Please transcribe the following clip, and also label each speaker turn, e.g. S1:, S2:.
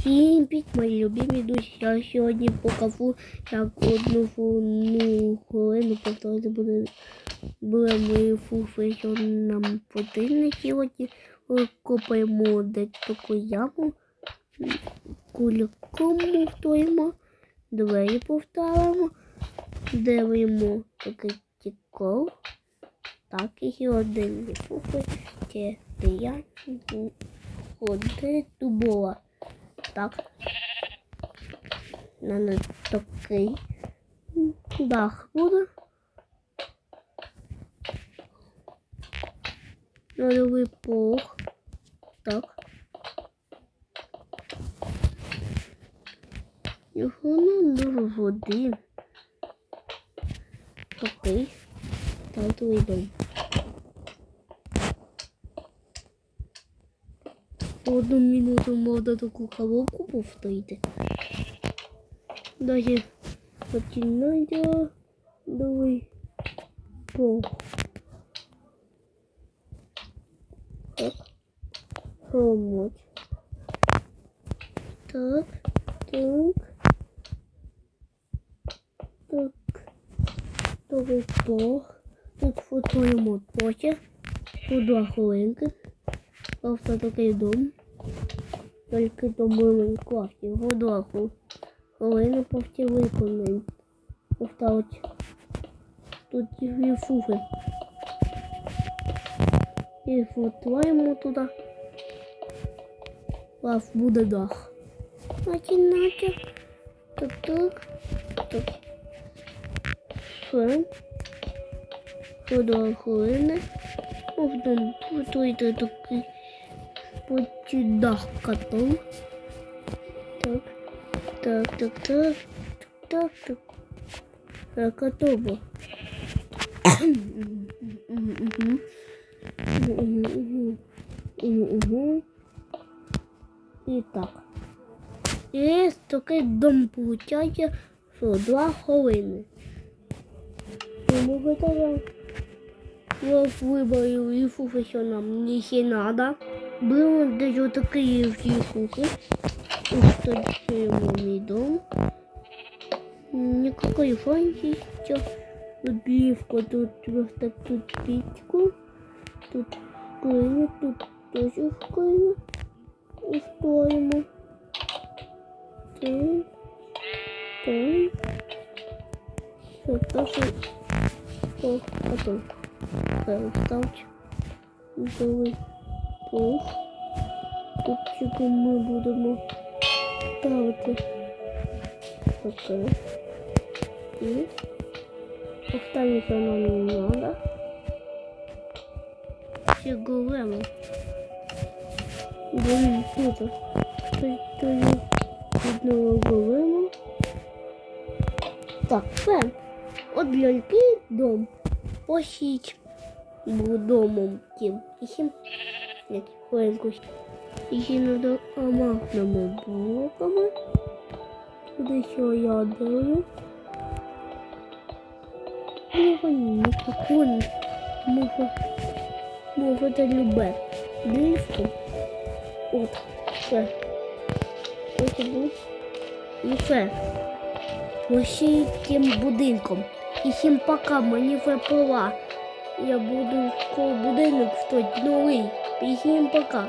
S1: Всім піть, мої любимі друзі. Я сьогодні покажу, як одну ну, хвилину повторити буде були що нам потрібно сьогодні. Копаємо десь таку яму, кульком повторимо, двері повторимо, дивимо такий тіков. Так, і один фуфи, це я ходить дубова. Так. Надо такий дах буде. Нульовий пох. Так. Його надо води. Такий. Татовий дом. Одну минуту можна таку колонку повторити. Далі починає новий пол. Так. Так, так. Так. Новий пол. Тут фотуємо потяг. Тут два хвилинки. Просто такий дом. Тільки були класні. Водоху. Хвилину повті виконаємо. Поставить тут дві фуфи. І фотуємо туди. Лав буде дах. Наче, наче. Так, так. Так. Все. Подала хвилини. Потім готуйте такий дах котов. Так, так, так, так, так, так. Так, готово. І так. І такий дом получається, що два хвилини. Тому готово. Я вибрав і що нам не ще Был даже такие такие куклы. Что его мой дом. Никакой фантики. Любивка тут просто тут питьку, Тут школьно, тут тоже школьно. И что ему? Так, так. Все, тоже потом. Так, сталчик. Давай. Ох. Тут чого ми будемо ставити таке. І останнє нам не треба. Ще големо. Блин, тут. Тут є одного голему. Так, все. От ляльки дом. Посіть. Був домом тим. І сім ще надо амагними блоками. Туди що я даю. Мого никакого мого мого та любе. Близько. От. Все. Ось був. І все. Ось тим будинком. І всім пока, мені вже. Я буду коло будинок стоїть новий. І всім пока.